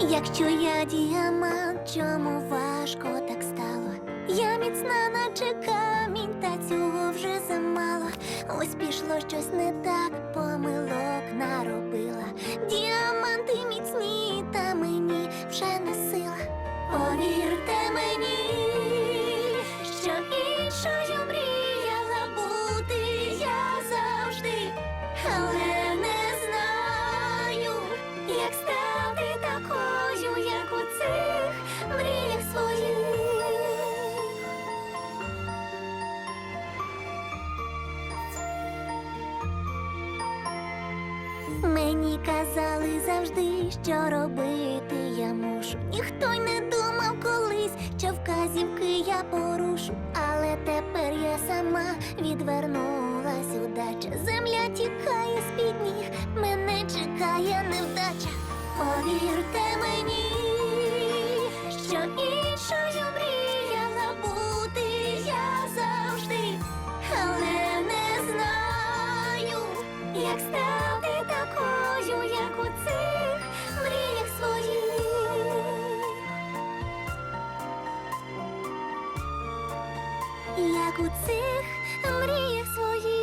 Якщо я діамант, чому важко так стало? Я міцна, наче камінь, та цього вже замало. Ось пішло щось не так, помилок наробила. Діаманти міцні, та мені вже не сила. Повірте мені, що іншою Мені казали завжди, що робити я мушу. Ніхто й не думав колись, що вказівки я порушу. Але тепер я сама відвернулась удача. Земля тікає з-під ніг, мене чекає невдача. Повірте Як у цих мріях своїх.